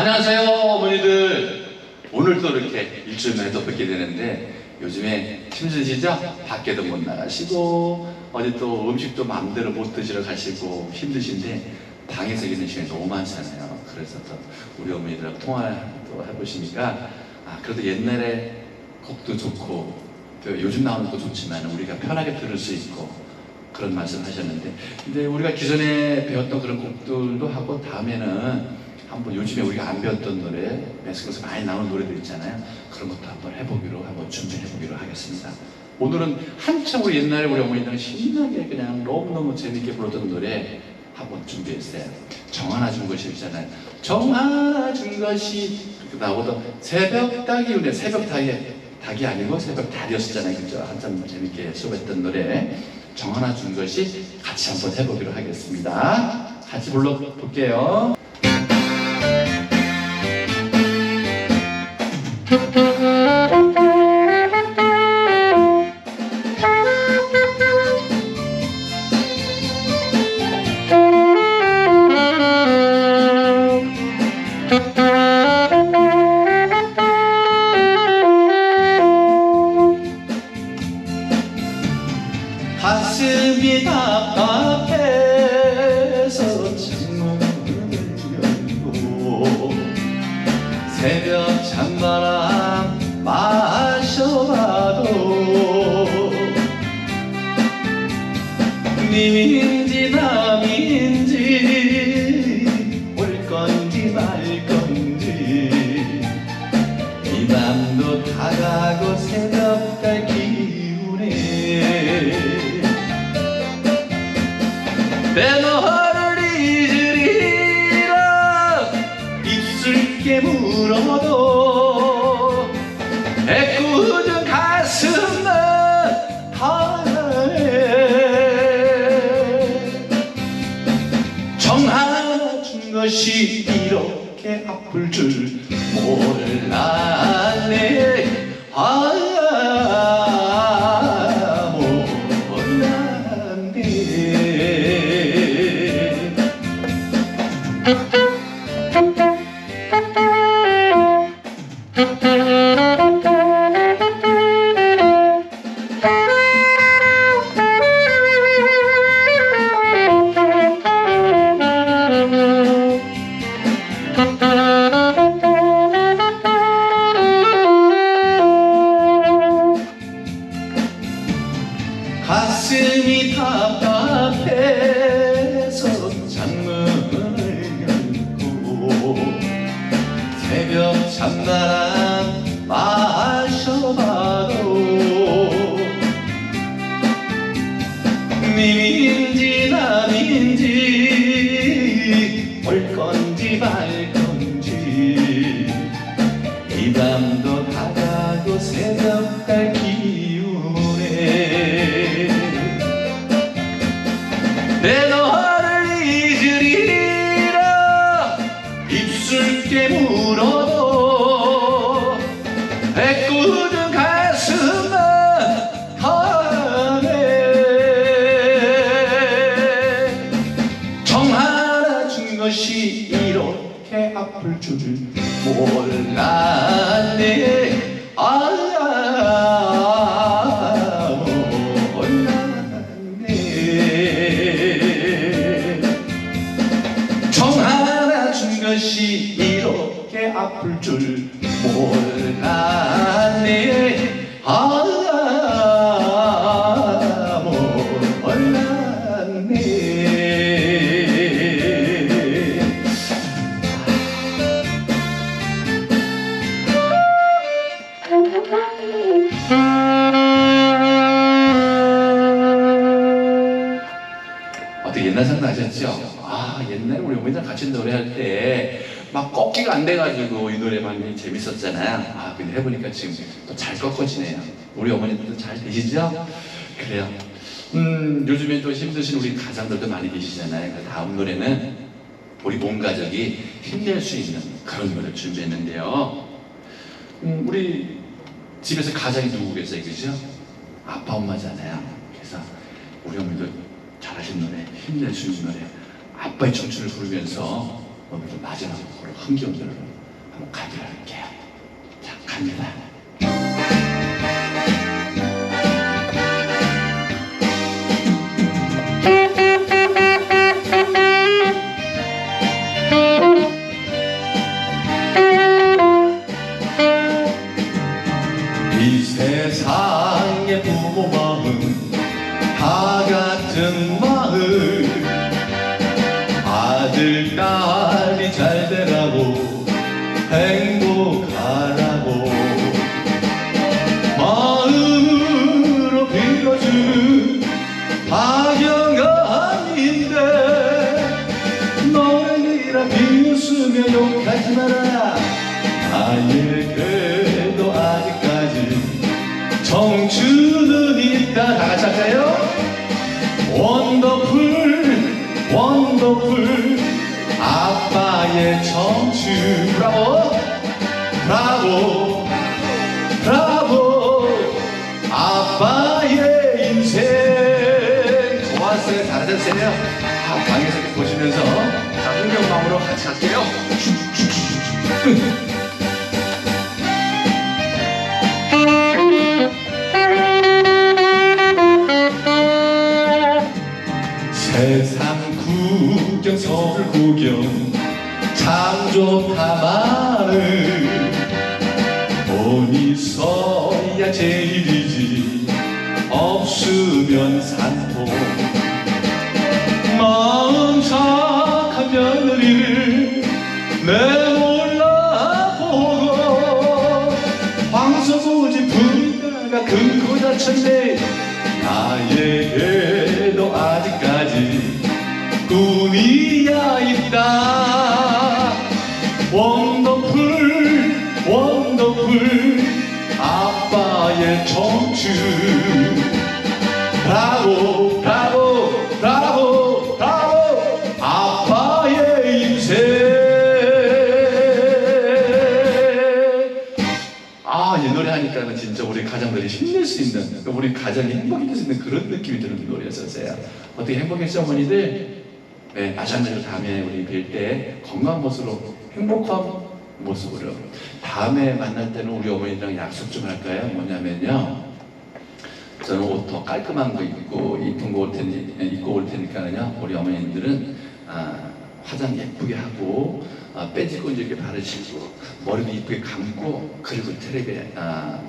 안녕하세요 어머니들 오늘 또 이렇게 일주일 만에 또 뵙게 되는데 요즘에 힘드시죠? 밖에도 못 나가시고 어디 또 음식도 마음대로 못 드시러 가시고 힘드신데 방에서 있는 시간이 너무 많잖아요 그래서 또 우리 어머니들하고 통화도 해보시니까 아 그래도 옛날에 곡도 좋고 또 요즘 나오는 것도 좋지만 우리가 편하게 들을 수 있고 그런 말씀 하셨는데 근데 우리가 기존에 배웠던 그런 곡들도 하고 다음에는 한번 요즘에 우리가 안 배웠던 노래 매스컴에서 많이 나오는 노래들 있잖아요. 그런 것도 한번 해보기로 한번 준비해 보기로 하겠습니다. 오늘은 한참 우리 옛날에 우리 어머니들 신나게 그냥 너무너무 재밌게 불렀던 노래 한번 준비했어요. 정 하나 준 것이 있잖아요. 정 하나 준 것이 나오던 새벽 닭이 오네 새벽 닭이 닭이 아니고 새벽 달이었었잖아요. 그죠? 한참 재밌게 수업했던 노래. 정 하나 준 것이 같이 한번 해보기로 하겠습니다. 같이 불러볼게요 가슴이 답답해서 창문을 열고 새벽 찬바람 마셔봐도 님인 내 너를 잊으리라. 입술 깨물어도 애꿎은 가슴만 하네 정하나 준 것이 이렇게 아플 줄 정 하나 준 것이 이렇게 아플 줄을 몰랐네. 아 것이 이렇게 아플 줄 몰랐네. 아 때 막 꺾기가 안 돼가지고 이 노래 많이 재밌었잖아요. 아 근데 해보니까 지금 또 잘 꺾어지네요. 우리 어머니들도 잘 되시죠? 그래요. 음 요즘에 또 힘드신 우리 가장들도 많이 계시잖아요. 그 다음 노래는 우리 온 가족이 힘낼 수 있는 그런 노래 준비했는데요. 음, 우리 집에서 가장이 누구 계세요, 그죠? 아빠 엄마잖아요. 그래서 우리 어머니도 잘하신 노래, 힘낼 수 있는 노래, 아빠의 청춘을 부르면서 오늘 마지막 으로 흥겨운들을 한번 가기로 할게요. 자, 갑니다. 행복하라고 마음으로 빌어주는 박영아인데 너희라 비웃으며 욕하지 마라 나에게도 아직까지 청춘은 있다 다 같이 할까요? 하셨어요? 아, 방에서 보시면서 자 흥경마음으로 같이 할게요. 세상 구경 서울 구경 참 좋다 마을. 돈이 있어야 제일이지. 없으면 산 부리다가 금고 다쳤네 나에게도 아직까지 꿈이야 있다. 원더풀 원더풀 아빠의 청춘. 브라보 수 있는, 우리 가정이 행복해질 수 있는 그런 느낌이 드는 노래였었어요. 어떻게 행복했죠, 어머니들? 네, 마찬가지로 다음에 우리 뵐 때 건강한 모습으로, 행복한 모습으로. 다음에 만날 때는 우리 어머니랑 약속 좀 할까요? 뭐냐면요. 저는 옷 더 깔끔한 거 입고, 이쁜 거 올 테니, 입고 올 테니까는요, 우리 어머님들은, 아, 화장 예쁘게 하고, 아, 빼지고 이렇게 바르시고 머리도 이쁘게 감고 그리고 텔레비에 아,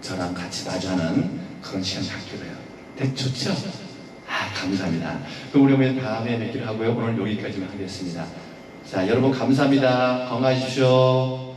저랑 같이 마주하는 그런 시간 갖기로 해요. 네, 좋죠? 아 감사합니다. 그럼 우리 어머니 다음에 뵙기로 하고요. 오늘 여기까지만 하겠습니다. 자 여러분 감사합니다. 건강하십시오.